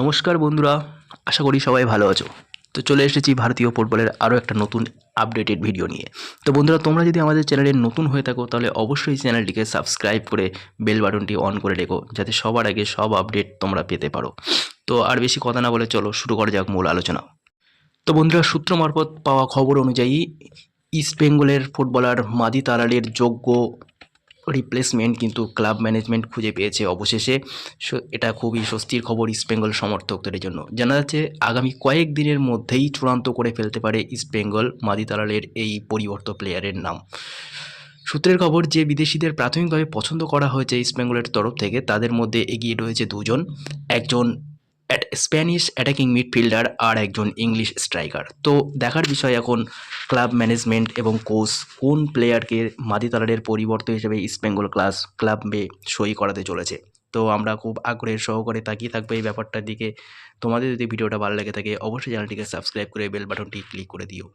নমস্কার বন্ধুরা, আশা করি সবাই ভালো আছো। তো চলে এসেছি ভারতীয় ফুটবলের আরও একটা নতুন আপডেটেড ভিডিও নিয়ে। তো বন্ধুরা, তোমরা যদি আমাদের চ্যানেলে নতুন হয়ে থাকো, তাহলে অবশ্যই চ্যানেলটিকে সাবস্ক্রাইব করে বেল বাটনটি অন করে রেখো, যাতে সবার আগে সব আপডেট তোমরা পেতে পারো। তো আর বেশি কথা না বলে চলো শুরু করা যাক মূল আলোচনা। তো বন্ধুরা, সূত্র মারফত পাওয়া খবর অনুযায়ী ইস্ট বেঙ্গলের ফুটবলার মাদি তালালের যোগ্য রিপ্লেসমেন্ট কিন্তু ক্লাব ম্যানেজমেন্ট খুঁজে পেয়েছে অবশেষে। এটা খুবই স্বস্তির খবর ইস্টবেঙ্গল সমর্থকদের জন্য। জানা যাচ্ছে, আগামী কয়েক দিনের মধ্যেই চূড়ান্ত করে ফেলতে পারে ইস্টবেঙ্গল মাদি তালালের এই পরিবর্ত প্লেয়ারের নাম। সূত্রের খবর, যে বিদেশিদের প্রাথমিকভাবে পছন্দ করা হয়েছে ইস্টবেঙ্গলের তরফ থেকে, তাদের মধ্যে এগিয়ে রয়েছে দুজন। একজন স্প্যানিশ অ্যাটাকিং মিডফিল্ডার আর একজন ইংলিশ স্ট্রাইকার তো দেখার বিষয় এখন ক্লাব ম্যানেজমেন্ট এবং কোচ কোন প্লেয়ারকে মাদিতালারের পরিবর্তন হিসেবে ইস্টবেঙ্গল ক্লাস ক্লাবে সই করাতে চলেছে। তো আমরা খুব আগ্রহের সহকারে তাকিয়ে থাকব এই ব্যাপারটার দিকে। তোমাদের যদি ভিডিওটা ভালো লেগে থাকে, অবশ্যই চ্যানেলটিকে সাবস্ক্রাইব করে বেল বাটনটি ক্লিক করে দিও।